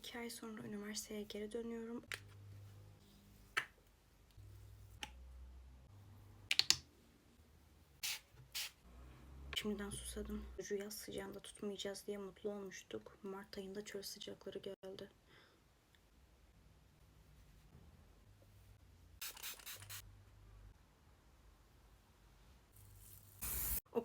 iki ay sonra üniversiteye geri dönüyorum. Şimdiden susadım. Yaz sıcağında tutmayacağız diye mutlu olmuştuk. Mart ayında çöl sıcakları geldi.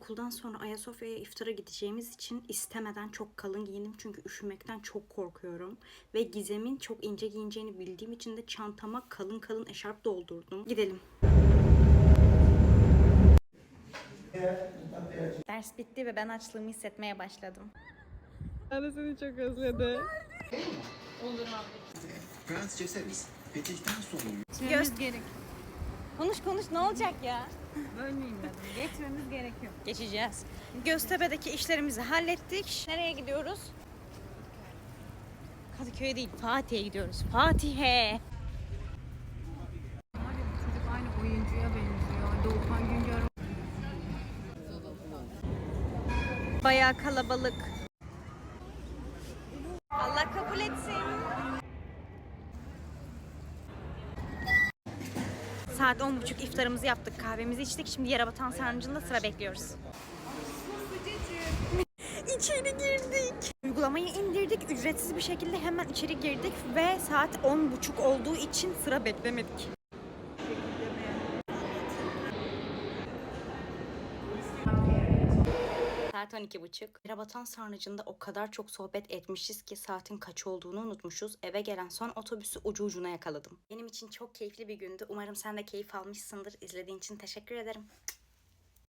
Okuldan sonra Ayasofya'ya iftara gideceğimiz için istemeden çok kalın giyindim. Çünkü üşümekten çok korkuyorum. Ve Gizem'in çok ince giyineceğini bildiğim için de çantama kalın kalın eşarp doldurdum. Gidelim. Ders bitti ve ben açlığımı hissetmeye başladım. Ana seni çok özledi. Fransızca servis. Fetihten sonra Göz gerek. Konuş konuş ne olacak ya? Bölmeyeyim dedim. Geçmemiz gerekiyor. Geçeceğiz. Göztepe'deki işlerimizi hallettik. Nereye gidiyoruz? Kadıköy'e değil, Fatih'e gidiyoruz. Fatih'e. Çocuk aynı oyuncuya benziyor. Doğukan Güngör Bayağı kalabalık. Saat 10.30 iftarımızı yaptık, kahvemizi içtik. Şimdi Yerebatan Sarnıcı'nda sıra bekliyoruz. İçeri girdik. Uygulamayı indirdik. Ücretsiz bir şekilde hemen içeri girdik ve saat 10.30 olduğu için sıra beklemedik. Saat 12.30. Yerebatan Sarnıcı'nda o kadar çok sohbet etmişiz ki saatin kaç olduğunu unutmuşuz. Eve gelen son otobüsü ucu ucuna yakaladım. Benim için çok keyifli bir gündü. Umarım sen de keyif almışsındır. İzlediğin için teşekkür ederim.